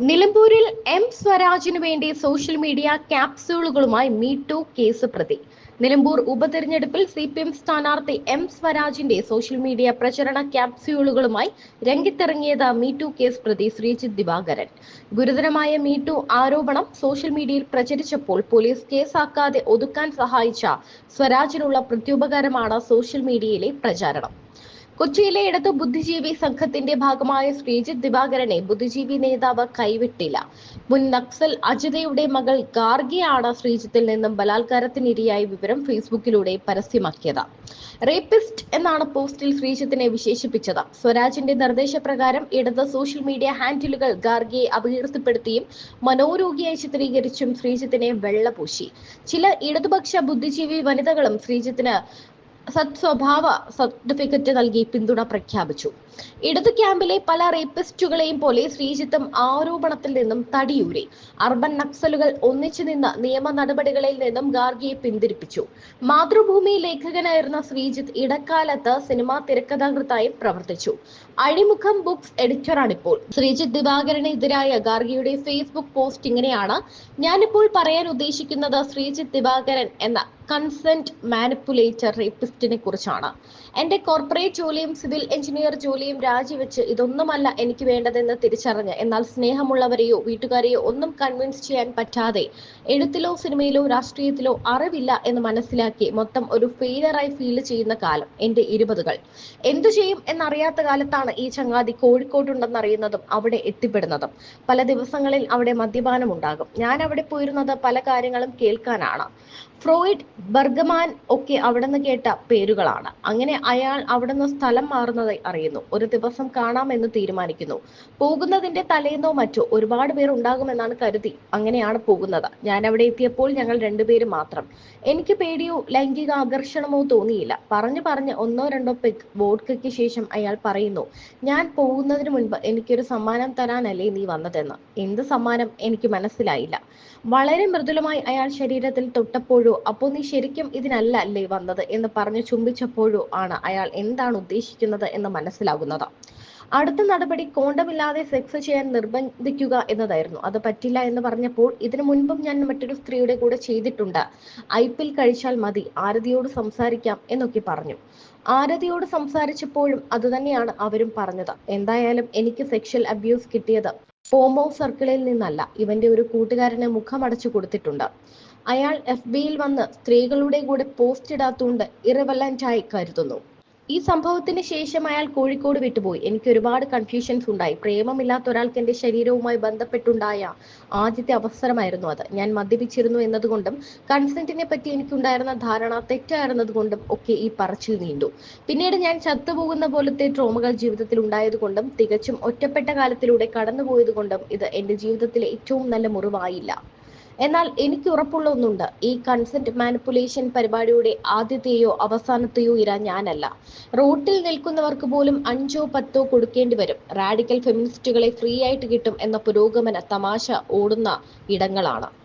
നിലമ്പൂരിൽ എം സ്വരാജിനു വേണ്ടി സോഷ്യൽ മീഡിയ ക്യാപ്സ്യൂളുകളുമായി മീടു കേസ് പ്രതി. നിലമ്പൂർ ഉപതെരഞ്ഞെടുപ്പിൽ സി പി എം സ്ഥാനാർത്ഥി എം സ്വരാജിന്റെ സോഷ്യൽ മീഡിയ പ്രചരണ ക്യാപ്സ്യൂളുകളുമായി രംഗത്തിറങ്ങിയത് മീടു കേസ് പ്രതി ശ്രീജിത് ദിവാകരൻ ഗുരുതരമായ മീടു ആരോപണം സോഷ്യൽ മീഡിയയിൽ പ്രചരിച്ചപ്പോൾ പോലീസ് കേസാക്കാതെ ഒതുക്കാൻ സഹായിച്ച സ്വരാജിനുള്ള പ്രത്യുപകാരമാണ് സോഷ്യൽ മീഡിയയിലെ പ്രചാരണം. കൊച്ചിയിലെ ഇടതു ബുദ്ധിജീവി സംഘത്തിന്റെ ഭാഗമായ ശ്രീജിത്ത് ദിവാകരനെ ബുദ്ധിജീവി നേതാവ് കൈവിട്ടില്ല. മുൻ നക്സൽ അജിതയുടെ മകൾ ഗാർഗിയാണ് ശ്രീജിത്തിൽ നിന്നും ബലാത്കാരത്തിനിരയായ വിവരം ഫേസ്ബുക്കിലൂടെ പരസ്യമാക്കിയത്. റേപ്പിസ്റ്റ് എന്നാണ് പോസ്റ്റിൽ ശ്രീജിത്തിനെ വിശേഷിപ്പിച്ചത്. സ്വരാജിന്റെ നിർദ്ദേശപ്രകാരം ഇടത് സോഷ്യൽ മീഡിയ ഹാൻഡിലുകൾ ഗാർഗിയെ അപകീർത്തിപ്പെടുത്തിയും മനോരോഗിയായി ചിത്രീകരിച്ചും ശ്രീജിത്തിനെ വെള്ളപൂശി. ചില ഇടതുപക്ഷ ബുദ്ധിജീവി വനിതകളും ശ്രീജിത്തിന് സത്സ്വഭാവ സർട്ടിഫിക്കറ്റ് നൽകി പിന്തുണ പ്രഖ്യാപിച്ചു. ഇടത് ക്യാമ്പിലെ പല റേപ്പിസ്റ്റുകളെയും പോലെ ശ്രീജിത്തും ആരോപണത്തിൽ നിന്നും തടിയൂരി. അർബൻ നക്സലുകൾ ഒന്നിച്ചു നിന്ന് നിയമ നടപടികളിൽ നിന്നും ഗാർഗിയെ പിന്തിരിപ്പിച്ചു. മാതൃഭൂമി ലേഖകനായിരുന്ന ശ്രീജിത്ത് ഇടക്കാലത്ത് സിനിമാ തിരക്കഥാകൃത്തായും പ്രവർത്തിച്ചു. അഴിമുഖം ബുക്സ് എഡിറ്ററാണിപ്പോൾ. ശ്രീജിത്ത് ദിവാകരനെതിരായ ഗാർഗിയുടെ ഫേസ്ബുക്ക് പോസ്റ്റ് ഇങ്ങനെയാണ് ഞാനിപ്പോൾ പറയാൻ ഉദ്ദേശിക്കുന്നത് ശ്രീജിത്ത് ദിവാകരൻ എന്ന കൺസെന്റ് മാനിപ്പുലേറ്റർ റേപ്പിസ്റ്റിനെ കുറിച്ചാണ്. എന്റെ കോർപ്പറേറ്റ് ജോലിയും സിവിൽ എഞ്ചിനീയർ ജോലിയും രാജിവെച്ച് ഇതൊന്നുമല്ല എനിക്ക് വേണ്ടതെന്ന് തിരിച്ചറിഞ്ഞ്. എന്നാൽ സ്നേഹമുള്ളവരെയോ വീട്ടുകാരെയോ ഒന്നും കൺവിൻസ് ചെയ്യാൻ പറ്റാതെ എഴുത്തിലോ സിനിമയിലോ രാഷ്ട്രീയത്തിലോ അറിവില്ല എന്ന് മനസ്സിലാക്കി മൊത്തം ഒരു ഫെയിലറായി ഫീൽ ചെയ്യുന്ന കാലം എന്റെ ഇരുപതുകൾ. എന്തു ചെയ്യും എന്നറിയാത്ത കാലത്താണ് ഈ ചങ്ങാതി കോഴിക്കോട്ടുണ്ടെന്ന് അറിയുന്നതും അവിടെ എത്തിപ്പെടുന്നതും. പല ദിവസങ്ങളിൽ അവിടെ മദ്യപാനം ഉണ്ടാകും. ഞാൻ അവിടെ പോയിരുന്നത് പല കാര്യങ്ങളും കേൾക്കാനാണ്. ഫ്രോയിഡ് ബർഗമാൻ ഒക്കെ അവിടുന്ന് കേട്ട പേരുകളാണ്. അങ്ങനെ അയാൾ അവിടുന്ന് സ്ഥലം മാറുന്നതായി അറിയുന്നു. ഒരു ദിവസം കാണാമെന്ന് തീരുമാനിക്കുന്നു. പോകുന്നതിന്റെ തലേന്നോ മറ്റോ ഒരുപാട് പേർ ഉണ്ടാകുമെന്നാണ് കരുതി അങ്ങനെയാണ് പോകുന്നത്. ഞാൻ അവിടെ എത്തിയപ്പോൾ ഞങ്ങൾ രണ്ടുപേരും മാത്രം. എനിക്ക് പേടിയോ ലൈംഗിക ആകർഷണമോ തോന്നിയില്ല. പറഞ്ഞു പറഞ്ഞ് ഒന്നോ രണ്ടോ പെഗ് വോഡ്കയ്ക്ക് ശേഷം അയാൾ പറയുന്നു ഞാൻ പോകുന്നതിന് മുൻപ് എനിക്കൊരു സമ്മാനം തരാനല്ലേ നീ വന്നതെന്ന്. എന്ത് സമ്മാനം? എനിക്ക് മനസ്സിലായില്ല. വളരെ മൃദുലമായി അയാൾ ശരീരത്തിൽ തൊട്ടപ്പോഴോ അപ്പോൾ നീ ശരിക്കും ഇതിനല്ല അല്ലേ വന്നത് എന്ന് പറഞ്ഞു ചുംബിച്ചപ്പോഴോ ആണ് അയാൾ എന്താണ് ഉദ്ദേശിക്കുന്നത് എന്ന് മനസ്സിലാകുന്നത് അടുത്ത നടപടി കോണ്ടമില്ലാതെ സെക്സ് ചെയ്യാൻ നിർബന്ധിക്കുക എന്നതായിരുന്നു. അത് പറ്റില്ല എന്ന് പറഞ്ഞപ്പോൾ ഇതിനു മുൻപും ഞാൻ മറ്റൊരു സ്ത്രീയുടെ കൂടെ ചെയ്തിട്ടുണ്ട്. ഐ പിൽ കഴിച്ചാൽ മതി ആരതിയോട് സംസാരിക്കാം എന്നൊക്കെ പറഞ്ഞു. ആരതിയോട് സംസാരിച്ചപ്പോഴും അതുതന്നെയാണ് അവരും പറഞ്ഞത്. എന്തായാലും എനിക്ക് സെക്ഷൽ അബ്യൂസ് കിട്ടിയത് ഫോമോ സർക്കിളിൽ നിന്നല്ല. ഇവന്റെ ഒരു കൂട്ടുകാരനെ മുഖമടച്ചു കൊടുത്തിട്ടുണ്ട്. അയാൾ എഫ് ബിയിൽ വന്ന് സ്ത്രീകളുടെ കൂടെ പോസ്റ്റ് ഇടാത്തോണ്ട് ഇറവലന്റായി കരുതുന്നു. ഈ സംഭവത്തിന് ശേഷം അയാൾ കോഴിക്കോട് വിട്ടുപോയി. എനിക്ക് ഒരുപാട് കൺഫ്യൂഷൻസ് ഉണ്ടായി. പ്രേമമില്ലാത്ത ഒരാൾക്ക് എന്റെ ശരീരവുമായി ബന്ധപ്പെട്ടുണ്ടായ ആദ്യത്തെ അവസരമായിരുന്നു അത്. ഞാൻ മദ്യപിച്ചിരുന്നു എന്നതുകൊണ്ടും കൺസെന്റിനെ പറ്റി എനിക്കുണ്ടായിരുന്ന ധാരണ തെറ്റായിരുന്നതുകൊണ്ടും ഒക്കെ ഈ പറച്ചിൽ നീണ്ടു. പിന്നീട് ഞാൻ ചത്തുപോകുന്ന പോലത്തെ ട്രോമകൾ ജീവിതത്തിൽ ഉണ്ടായതുകൊണ്ടും തികച്ചും ഒറ്റപ്പെട്ട കാലത്തിലൂടെ കടന്നുപോയതുകൊണ്ടും ഇത് എന്റെ ജീവിതത്തിലെ ഏറ്റവും നല്ല മുറിവായില്ല. എന്നാൽ എനിക്ക് ഉറപ്പുള്ള ഒന്നുണ്ട് ഈ കൺസെന്റ് മാനിപ്പുലേഷൻ പരിപാടിയുടെ ആദ്യത്തെയോ അവസാനത്തെയോ ഇര ഞാനല്ല. റോട്ടിൽ നിൽക്കുന്നവർക്ക് പോലും അഞ്ചോ പത്തോ കൊടുക്കേണ്ടി വരും. റാഡിക്കൽ ഫെമിനിസ്റ്റുകളെ ഫ്രീ ആയിട്ട് കിട്ടും എന്ന പുരോഗമന തമാശ ഓടുന്ന ഇടങ്ങളാണ്.